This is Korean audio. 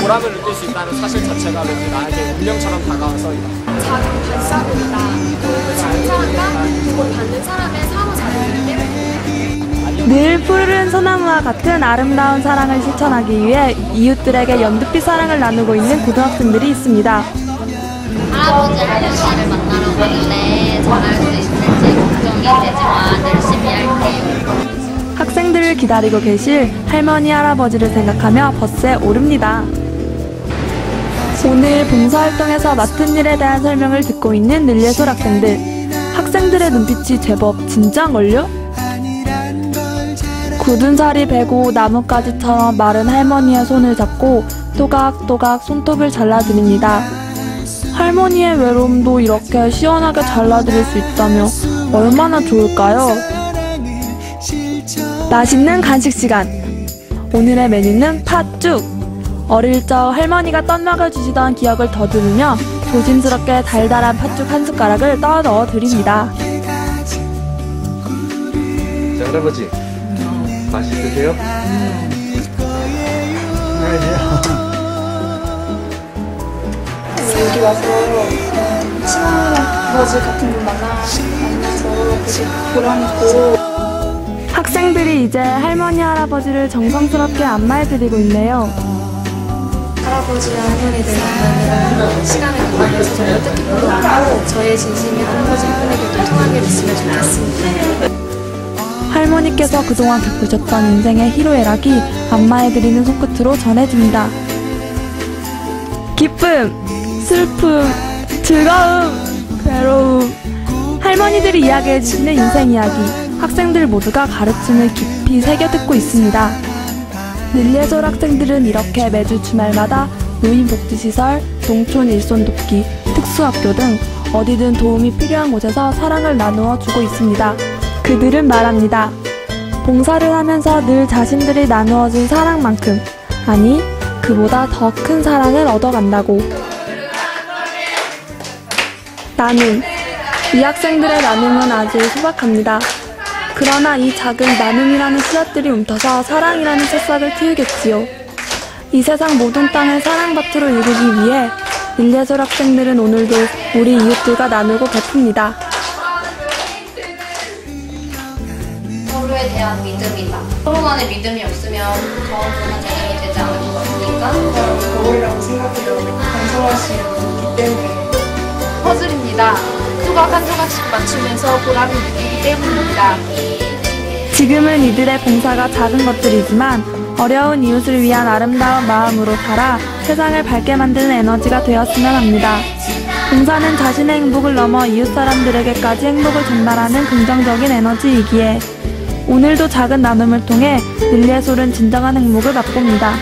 보람을 느낄 수 있다는 사실 자체가 왠지 나에게 운명처럼 다가와서. 도움을 주는 사람과 도움을 받는 사람의 상호작용이기 때문에 늘 푸르른 소나무와 같은 아름다운 사랑을 실천하기 위해 이웃들에게 연두빛 사랑을 나누고 있는 고등학생들이 있습니다. 할아버지 할머니를 만나러 가는데 잘할 수 있을지 걱정이 되지만 열심히 할게요. 기다리고 계실 할머니, 할아버지를 생각하며 버스에 오릅니다. 오늘 봉사활동에서 맡은 일에 대한 설명을 듣고 있는 늘예솔 학생들. 학생들의 눈빛이 제법 진지한걸요? 굳은 살이 베고 나뭇가지처럼 마른 할머니의 손을 잡고 또각또각 손톱을 잘라드립니다. 할머니의 외로움도 이렇게 시원하게 잘라드릴 수 있다면 얼마나 좋을까요? 맛있는 간식 시간. 오늘의 메뉴는 팥죽. 어릴 적 할머니가 떠먹여 주시던 기억을 더듬으며 조심스럽게 달달한 팥죽 한 숟가락을 떠 넣어 드립니다. 자, 할아버지. 맛있으세요? 여기 와서 친한 아버지 같은 분 만나, 만나서 되게 보람있고 이 이제 할머니, 할아버지를 정성스럽게 안마해 드리고 있네요. 할아버지와 할머니들 만나는 시간을 갖는 정말 뜻깊은 것 같고 저의 진심이 할아버지 할머니들도 통하게 됐으면 좋겠습니다. 할머니께서 그동안 겪으셨던 인생의 희로애락이 안마해드리는 손끝으로 전해집니다. 기쁨, 슬픔, 즐거움, 괴로움. 할머니들이 이야기해주시는 인생 이야기. 학생들 모두가 가르침을 깊이 새겨 듣고 있습니다. 늘예솔 학생들은 이렇게 매주 주말마다 노인복지시설, 농촌 일손 돕기, 특수학교 등 어디든 도움이 필요한 곳에서 사랑을 나누어 주고 있습니다. 그들은 말합니다. 봉사를 하면서 늘 자신들이 나누어준 사랑만큼, 아니, 그보다 더 큰 사랑을 얻어간다고. 나눔. 이 학생들의 나눔은 아주 소박합니다. 그러나 이 작은 나눔이라는 씨앗들이 움터서 사랑이라는 새싹을 키우겠지요. 이 세상 모든 땅을 사랑밭으로 이루기 위해 일예솔 학생들은 오늘도 우리 이웃들과 나누고 베풉니다. 서로에 대한 믿음이다. 서로 간의 믿음이 없으면 정확한 재능이 되지 않을 것 같으니까 거울이라고 생각해요. 반성하시기 때문에 퍼즐입니다. 조각 한 조각씩 맞추면서 보람을 느끼기 때문입니다. 지금은 이들의 봉사가 작은 것들이지만 어려운 이웃을 위한 아름다운 마음으로 살아 세상을 밝게 만드는 에너지가 되었으면 합니다. 봉사는 자신의 행복을 넘어 이웃 사람들에게까지 행복을 전달하는 긍정적인 에너지이기에 오늘도 작은 나눔을 통해 늘예솔은 진정한 행복을 맛봅니다.